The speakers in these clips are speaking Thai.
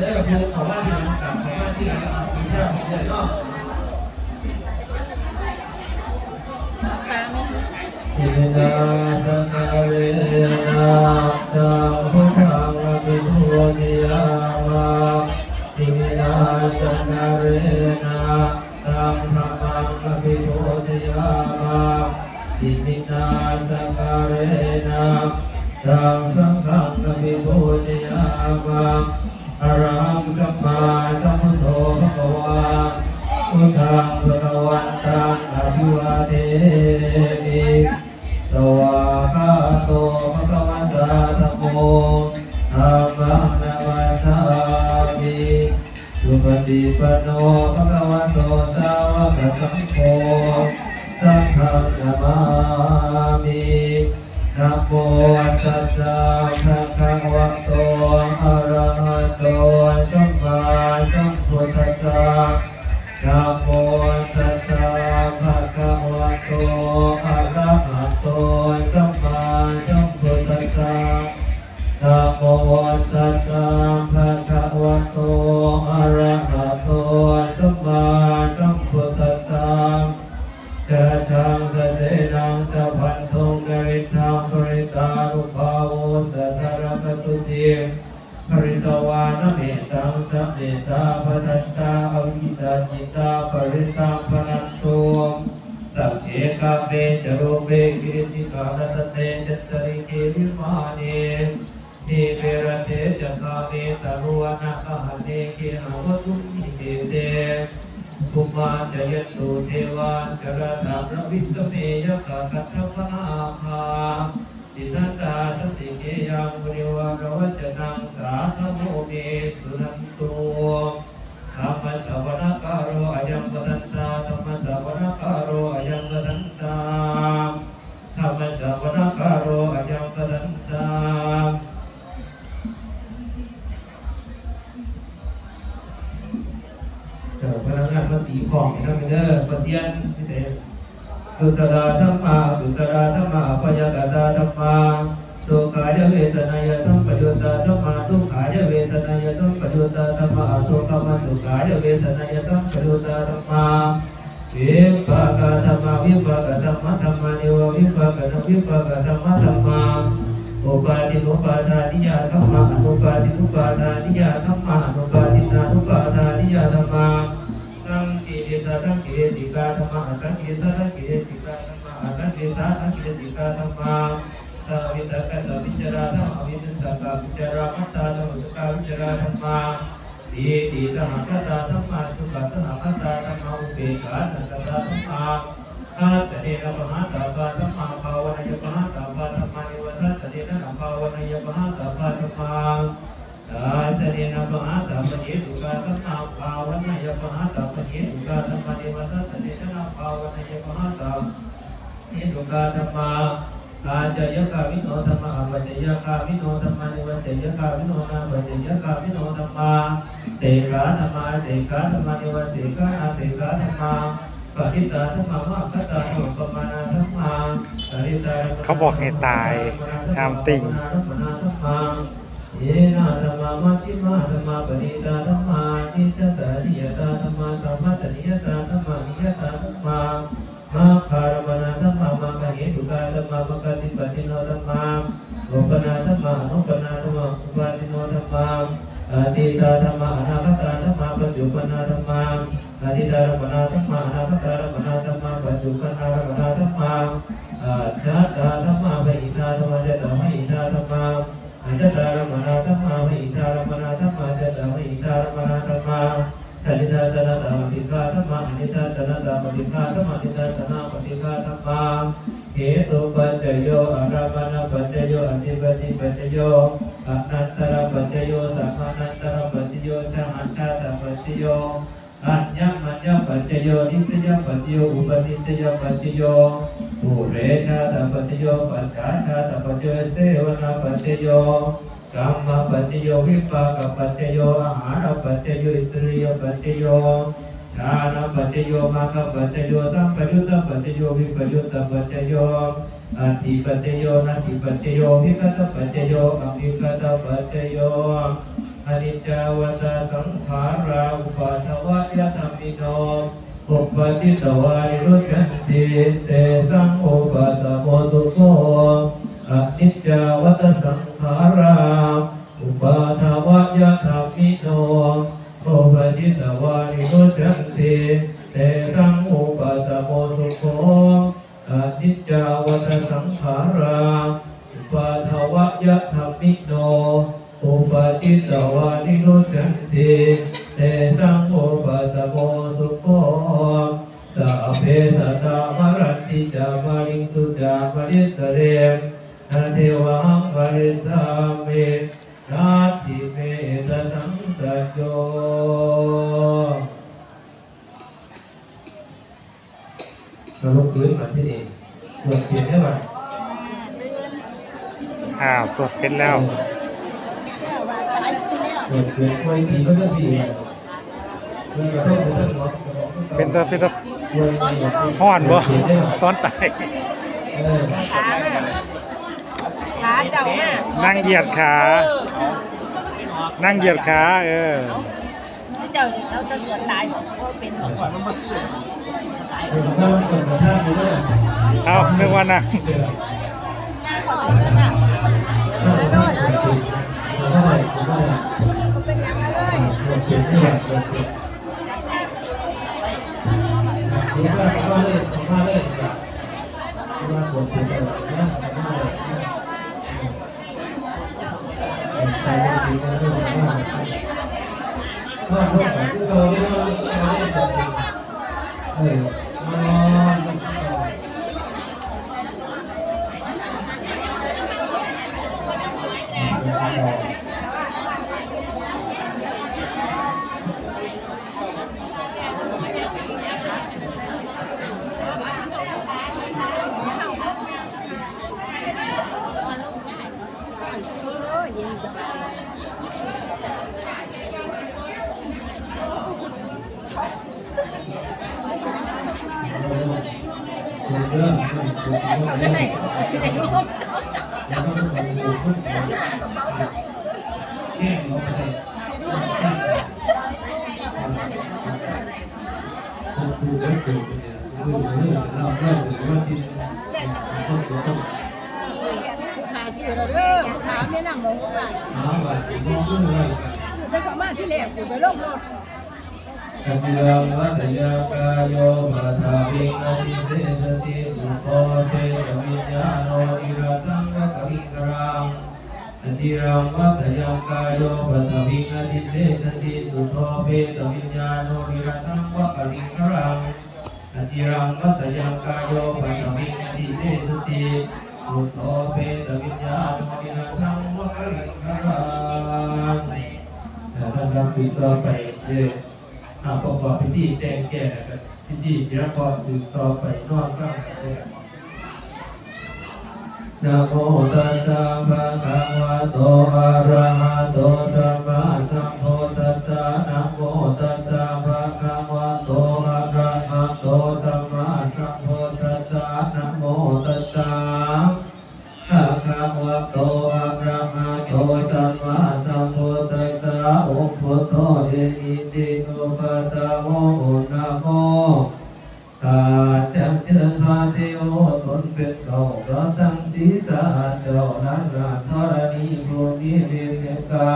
เด้อคือเขาว่าที่หลังกับขาว่าที่หลังมีเชื่อมีเยอะเนาะปลาไหมอิมินาสกเวนะตังพุทธังอภิพุติยามาอิมินาสกเวนะตังธรรมังอภิพุติยามาอิมินาสกเวนะตังสังฆังอภิพุติยามา อรหังสัมมาสัมพุทโธภะคะวาพุทธังพระวันตังอภิวาเทมิสวาคาโตภะคะวันตาธัมโมธัมมังนามัสามิสุปฏิปันโนภะคะวะโตสาวกสังโฆสังฆนามามิ นะโมตัสสะภะคะวะโตอะระหะโตสัมมาสัมพุทธัสสะนะโมตัสสะภะคะวะโตอะระหะโตสัมมาสัมพุทธัสสะนะโมตัสสะ งสะเมตาปทันตาอวิตาจิตาปริตั ตราธรรมาปยกตาธรรมาสุขายเวทนายสัมปยุตตาธรรมาทุกขายเวทนายสัมปยุตตาธรรมาสุขมาสุขายเวทนายสัมปยุตตาธรรมาวิปากธรรมาวิปากธรรมธรรมานิววิปากธรรมวิปากธรรมธรรมาอุปาทินุปาทานิยธรรมาอนุปาทินุปาทานิยธรรมาอนุปาทินานุปาทานิยธรรมาสังกิริตาสังกิริสิกาธรรมะสังกิริตาสังกิริสิกาธรรมะสังกิริตาสังกิริสิกา ธรรมะสัพพิตากะสัพพิจาราธรรมะวิจิตากะวิจ อุเบกาธรรมะอาจายกาสัมมาภาวนายมหาสัมปณิทุกาสัมมานิวัตสเนนะภาวนายมหาสัมนิทุกาธรรมาอวัจยคาวิโนธรรมานิวัตยคาวิโนนาปัจยคาวิโนธรรมาเสกาธรรมาเสกาธรรมานิวัตเสกาอาเสกาธรรมาปฏิตาธรรมามะคตาโนปมานาธรรมาปฏิตาเขาบอกให้ตายห้ามติ่งเยนะธรรมามัชฌิมาธรรมาปณิตาธรรมานิจตานิยตาธรรมาสัมมัตนิยตาธรรมานิยตาธรรมา มาคารมนาธรรมามามเหตุกาธรรมามกติปติโนธรรมาโอปนาธรรมานุปนาธรรมาอุปาติโนธรรมามอาทิตาธรรมาอนาคตาธรรมาปัจจุปนาธรรมามอาทิตารมนาธรรมาอนาคตารมนาธรรมาปัจจุปนารมนาธรรมาอชาตาธรรมาวิตาธรรมาเจตาวิตาธรรมามอาจารมนาธรรมาวิจารมนาธรรมาจตวิจารมนาธรรมาสัจจะจนะสามัติกาธรรมาอ นิจจจนะสามัติกาธรรมานิจจจนะปฏิกาธรรมาเหตุปัจจโยอารามณปัจจโยอธิปติปัจจโยอนันตระปัจจโยสัมมานันตระปัจจโยชาหัชาตปัจจโยอัญญมัญญปัจจโยนิสยปัจจโยอุปนิสยปัจจโยปุเรชาตปัจจโยปัจฉาชาตปัจจโยเสวนาปัจจโยกรรมปัจจโยวิปากปัจจโยอาหารปัจจโยอิตริยปัจจโย ชานะปัจจโยมาคปัจจโยสัมปยุตตปัจจโยวิปยุตตปัจจโยอัตถิปัจจโยนัตถิปัจจโยวิคตปัจจโยอวิคตปัจจโยอนิจจาวัตสังขาราอุปาทวะยะธรรมิโนปุปปจิตวานิรุจันติเตสังอุปาสโมสุโขอนิจจาวัตสังขารา เทวังปริสามินาทิเมตสังสัจโยเราลุกขึ้นมาที่นี่สวดเขียนได้ไหมอ้าวสวดเป็นแล้วเกิดเกิดไว้ผีก็จะผีเกิดกระทบกระทั่งหมดเป็นตาเป็นตาเกิดไม่หมดห้อนบ่ตอนตายเออ ขาขาเจ้ามานั่งเหยียดขา นั่งเหยียดขาเออเจ้าเราจะเกิดตายบอกว่าเป็นของก่อนมันมาขึ้นตายเกิดกระทั่งเกิดกระทั่งอยู่ด้วยเอานึกว่านั่งเกิดงานของเราเนี่ยถ้าเราไม่เกิดเท่าไหร่เท่าไหร่มันเป็นยังไงเลยเกิด เกิด ม่นั่งลงไป หาว่าต้องเรื่องอะไร แต่ก็มาที่แรกอยู่ไปร่มรถ กัจจิรังวัตยากายโยมาทาวิงอติเสสติสุโคเทกวิญญาโนอิระตังกะวิกรังกัจจิรังวัตยากายโยมาทาวิงอติเสสติสุโคเทกวิญญาโนอิระตังกะวิกรังกัจจิรังวัตยากายโยมาทาวิงอติเสสติสุโคเทกวิญญาโนอิระตังกะวิกรังแต่ท่านรับสืบต่อไปเรื่อย อาประกอบพิธีแต่งแก่กับพิธีเสียพรสืบต่อไปนอกข้างกันนะโมตัสสะภะคะวะโตอะระหะโตสัมมา เทโอตนเป็นเขาพระทั้งศีรษะเจ้านั้นราธรณีภูมิเรียนกา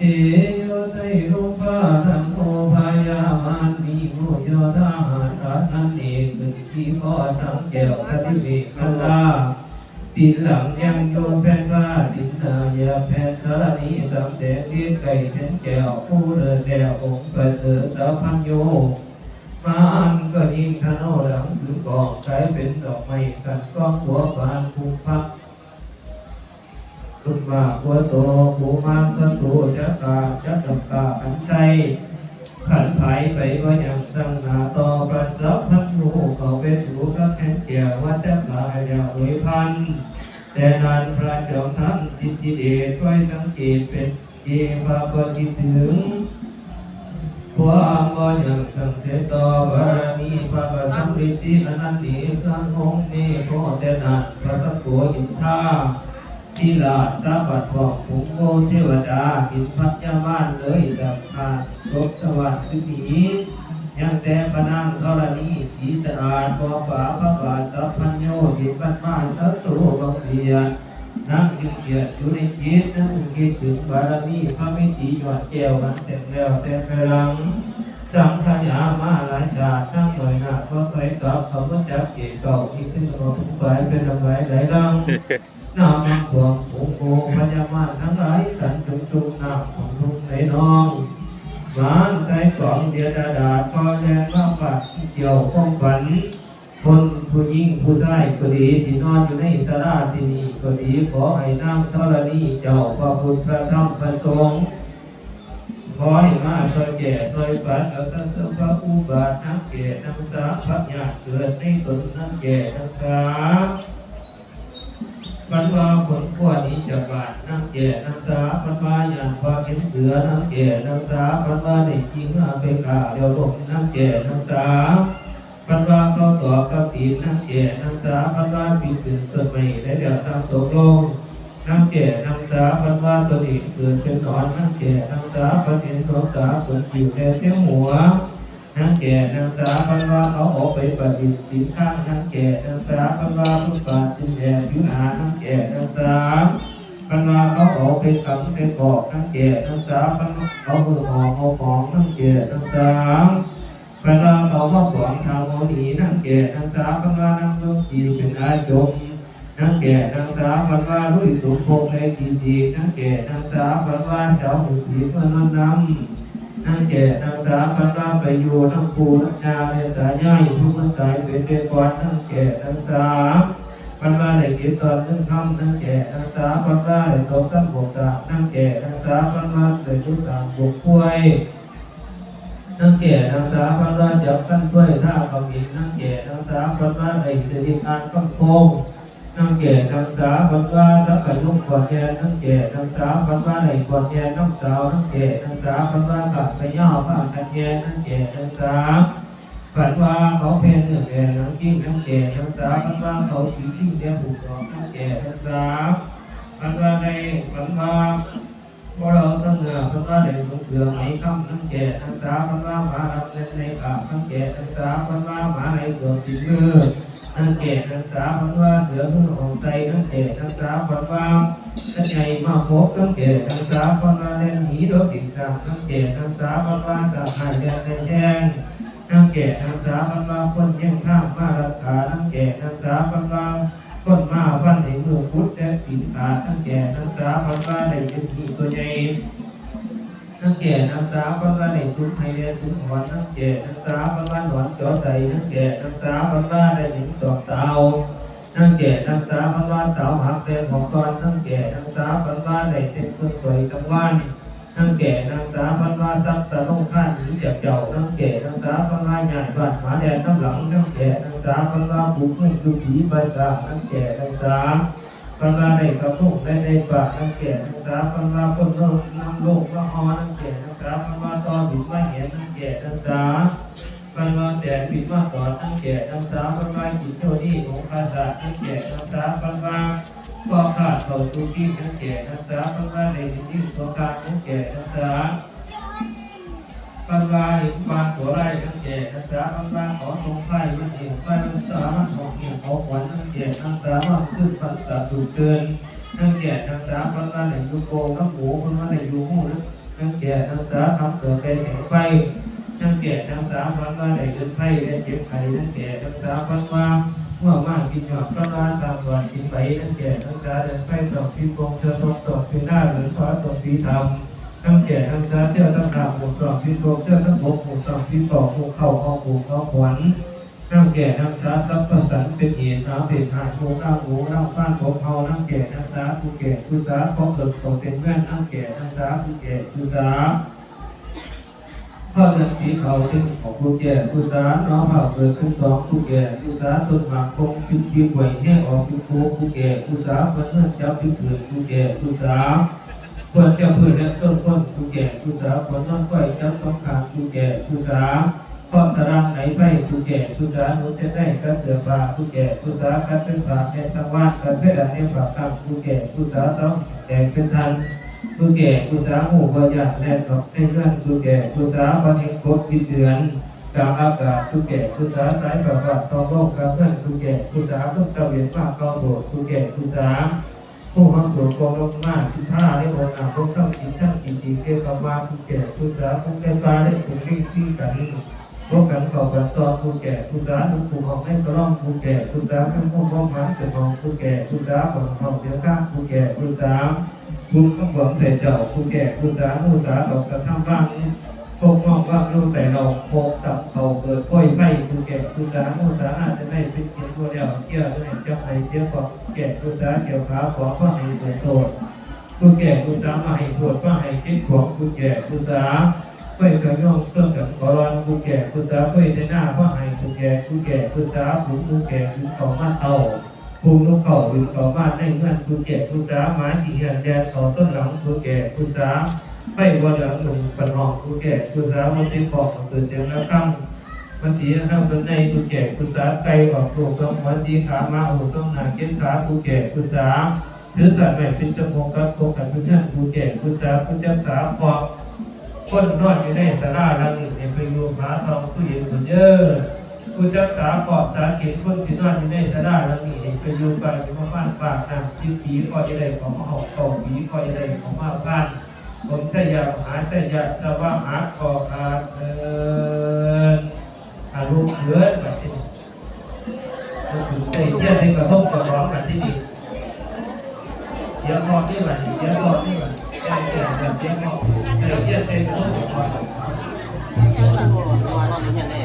เอโยไตรูปะสังโฆพายามันมีโมโยธาหารนันเอกสึกขีพอสังแก้วทติเวกลาตีหลังยังโยแผ่นว่าดินนายาแผ่นสารนีสำเด็จที่ไก่เช่นแก้วผู้เดินแก้วองค์ประเสริฐสาพันโย มาอันก็ยิ่งขนหลังคือกองใช้เป็นดอกไม้กันก้องหัวบานภูพักคุณว่าหัวโตภูมางสตูจักกาจักดำกาอันใจขันไผไปว่าอยังตั้งนาต่อประสับพันหูเขาเป็นหูก็แข็งเกี่ยวว่าจะลายยาววยพัน แต่นานพระเจ้าท่านสิทธิเดชไว้สังเกตเป็นเอภาปคิดถึง ความว่าอย่างตั้งเทต่อบารมีพระประทับฤทธิอนันติสังหงส์นี้โคแต่นานพระสักโกอินทาทีลาสาบัดบอกผงโกเทวดากินพัดยาบ้านเลยดับขาดรบสวัสดิ์ขึ้นนี้ยังแต่พนังธรณีสีสะอาดพอฝาพระบาทสัพพัญโยหิปัตมาสัตตุบังเบีย นนั่งยึดเกียรติอยู่ในจิตนั่งคิดถึงบารมีพระมิตรีหยอดแก้วมันเสร็จแล้วแต่ไปหลังสังขยามาหลายชาติทั้งหน่วยหน้าเพราะไปกับเขาก็จับเกศเก่าที่ขึ้นมาผู้ไปเป็นลำไรไหลลังนามังหวงผูโกพญามาทั้งหลายสันจุงจุงนาของลุงไหนน้องหวานใจกล่องเดียดาดาพอแรงว่าปากเกี่ยวข้องฝัน คนผู้หญิงผู้ชายก็ดีที่นอนอยู่ในสาราที่นี่ก็ดีขอให้น้ำธรณีเจ้าพระพุทธพระธรรมพระสงฆ์ขอให้มาช่วยแก่ช่วยปัดเอาทั้งสพระอุบาททั้งแก่ทั้งสาพระญาติเกิดในตนทั้งแก่ทั้งสาปันว่าผลขั้วนี้จะบาดทั้งแก่ทั้งสาปันว่าอย่างว่าเป็นเสือทั้งแก่ทั้งสาปันว่าในจริงอาเป็นกาเดียวลงทั้งแก่ทั้งสา ปันว่าเขาต่อกับตีนทั้งแก่ทั้งสาปันว่าปีตื่นต้นใหม่และเดี๋ยวทำตกลงน้ำแก่น้ำสาพันว่าตัวเองเกิดเป็นนอนน้ำแก่น้ำสาพันเห็นตัวสาเปิดผิวแดงเที่ยวหัวน้ำแก่น้ำสาพันว่าเขาออกไปปฏิบัติสินข้างน้ำแก่น้ำสาพันว่าผู้ปาสินแดงผิวหาน้ำแก่น้ำสาพันว่าเขาออกไปขังเส้นบอกน้ำแก่น้ำสาพันเขามือหอมเอาของน้ำแก่น้ำสา พันว่าเขามาขวางทางโมนีน้ำแก่น้ำสาพันวาน้ำลงจิวเป็นอาจมนังแก่นังสาพันวาลุยสุพงในทีสีนังแก่นังสาพันวาเสาหุสีเมื่อนนำนังแก่นังสาพันวาไปอยู่นังปูนังยาเนสายย่อยผู้มันตายเป็นเป็นก่อนนังแก่นังสาพันว่าได้เก็บตอนนึงคำนังแก่นังสาพันว่าได้ตกสั้นบกสานังแก่นังสาพันว่าได้ทุกสามบกป่วย นังแก่นังสาพันว่าจับขั้นถ้วยท่าขมิ้นนังแก่นังสาพันว่าได้สิริการก้องโคงนังแก่นังสาบังว่าสักขยุกขวแก่นังแก่นังสาบังว่าไหนขวแก่นังสาวนังแก่นังสาบังว่าขัดไปย่อผ้ากันแก่นังแก่นังสาฝันว่าเขาเพนเนื้อแก่นังกิ้งนังแก่นังสาบังว่าเขาถือกิ้งแก่ผูกสอบนังแก่นังสาฝันว่าในฝันว่า พวกเราตั้งเหงือฝันว่าในหลงเสือไหมคำนังแก่นังสาฝันว่าหมาดับในในกาบนังแก่นังสาฝันว่าหมาในเกือบติดมือนังเกตนังสาพันว่าเสือมือของใจนังเกตนังสาพันว่าขันใหญ่มาพบนังเกตนังสาพันว่าเล่นหีดอกติ่งสามนังเกตนังสาพันว่าสาหายแดนแดงนังเกตนังสาพันว่าคนเยี่งข้ามมารักษานังเกตนังสาพันว่า คนมาพันในมือพุทธและปีนขานังเกตนังสาพันว่าได้เป็นที่ตัวใหญ่นักแก่นักสาวพันว่าในสุขให้เรียนสุขหอนนักแก่นักสาวพันว่าหนอนจ่อใส่นักแก่นักสาวพันว่าได้หญิงตอกเตานักแก่นักสาวพันว่าเตาหักแรงของกรนักแก่นักสาวพันว่าได้เส้นเครื่องสวยสังวาน นักแก่นักสาวพันว่าซับสะต้องข้านหนีจากเจ้านักแก่นักสาวพันว่าใหญ่บ้านหมาแดนน้ำหลังนักแก่นักสาวพันว่าผูกเมื่อคือผีภาษานักแก่นักสาวปัญญาในกระพุ้งในในปากนักเกียรนักษาปัญญาคนโลกนำโลกละออนักเกียรนักษาปัญญาตอนบิดไม่เห็นนักเกียรนักษาปัญญาแต่บิดว่าต่อนักเกียรนักษาปัญญาจิตโยนี่ของภาษานักเกียรนักษาปัญญา ก็ขาดเขาสุขีนักเกียรนักษาปัญญาในที่สงการนักเกียรนักษาปัญญาหิบานตัวไรทั้งแก่นักษาปัญญาขอทรงไข่มันเองไฟมันสามันของเหี่ยวของขวัญทั้งแก่นักษาว่าขึ้นปัสสาถูกเกินทั้งแก่นักษาปัญญาในยุโกน้ำหมูปัญญาในยุหูทั้งแก่นักษาทำเกิดแก่แสงไฟทั้งแก่นักษาปัญญาในเกินไฟและเจ็บไข้ทั้งแก่นักษาปัญญา เมื่อมากกินหยอดปัญญาสามวันกินไปทั้งแก่นักษาเดินไฟตอกพิพงเชิญตกตอกพิหน้าหรือฟ้าตอกพิธรรมทั้งแก่ทั้งสาเชื่อทั้งขาหมูกรอบพิโตเชื่อทั้งบกหมูกรอบพิตอกหมูเข่าเอาหมูเอาขวัญทั้งแก่ทั้งสาสัพพสันเป็นเหตุหาเป็นหาโมก้าหมูร่างฟ้านผมเฮาทั้งแก่ทั้งสาผู้แก่ผู้สาพอเกิดของเป็นเพื่นทั้งแก่ทั้งสาผู้แก่ผู้สา พ่อเดินผีเขาถึงของผู้แก่ผู้สาน้องเผาเกิดขึ้สองผู้แก่ผู้สาต้นหมากคงคิดคิดไหวแห้งออกคิดโคผู้แก่ผู้สาคนเนื่องจับพิเกิดผู้แก่ผู้สาควรจะพืชและต้นต้นผู้แก่ผู้สาวควรนอนไว้จับสองขางผู้แก่ผู้สาวเพราะสรางไหนไปผู้แก่ผู้สาหนุจะได้กันเสือป่าผู้แก่ผู้สากันเป็นป่าในสังวาสกันเพศอันนี้ป่ากรรมผู้แก่ผู้สาสองแก่เป็นทัน ผู้แก่ผู้สาหมู่ก็อยาแน่นอกให้เพื่อนผู้แก่ผู้สาวันเองกดวิเดือนกลางอากาศผู้แก่ผู้สาสายประวัติตองโลกกับเพื่อนผู้แก่ผู้สาผู้ตะเวียนมากกองโบสผู้แก่ผู้สาผู้ห้องสวดกองลงมากที่ท่าได้โอนอ่างพวกช่างกินช่างกินจีเกี่ยวกับมาผู้แก่ผู้สาผู้แก่ปลาได้ถูกรีดที่กันพวกกันต่อกันซอผู้แก่ผู้สาทุกผู้ของให้กระร่องผู้แก่ผู้สาเป็นผู้องมันเกิดของผู้แก่ผู้สาของของเสียข้างผู้แก่ผู้สา บุญก็หวังแต่เจ้าผู้แก่ผู้สาผู้สาออกกระทำบ้างนี้พวกมองว่ารู้แต่เราโคกตับเขาเกิดค่อยไฟผู้แก่ผู้สาผู้สาอาจจะได้เป็นเกียรติตัวเดียวเกี่ยวจะเจ้าใครเจ้าของแก่ผู้สาเกี่ยวขาขอก็ให้เกิดโทษผู้แก่ผู้สามาให้ปวดว่าให้คิดของผู้แก่ผู้สาเพื่อกระย่องเครื่องกับขอรอนผู้แก่ผู้สาเพื่อในหน้าว่าให้ผู้แก่ผู้แก่ผู้สาผู้ผู้แก่ผู้เขามาเอา ผู้ลูกเขาหรือเขาบ้านให้เงื่อนผู้แก่ผู้สาหมาที่เหียนแดนเขาต้นหลังผู้แก่ผู้สาไม่ว่าหลืองหนุ่มปันหองผู้แก่ผู้สามันเป็นของเกิดเสียงแล้วตั้งมันตีข้างบนในผู้แก่ผู้สาไกลออกโลกสองหัวสีขามาหูสองหนาเก็บขาผู้แก่ผู้สาถือสัตว์แม่เป็นจมูกกับโคกันเป็นเพื่อนผู้แก่ผู้สาวผู้จักษาพอคนนอนอยู่ในสาราลังนี้ไปอยู่หาทองผู้หญิงคนเยอะ ผู้จักษาพอสาเข็นคนที่นอนอยู่ในสาราหลังนี้ไปอยู่ไปอยู่มาบ้านฝากนำชิ้นผีคอยอะไรของมาหอกของผีคอยอะไรของมาบ้านผมใช่ยาหาใช่ยาสวะหาคอขาดเอินอารุณเหลือนแบบนี้ก็คือใจเชี่ยที่กระทบกระร้องกันที่นี่เสียงพอที่ไหนเสียงพอที่ไหนเสียงเสียงเสียงพอเสียงเสียงเสียงพอ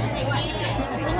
เ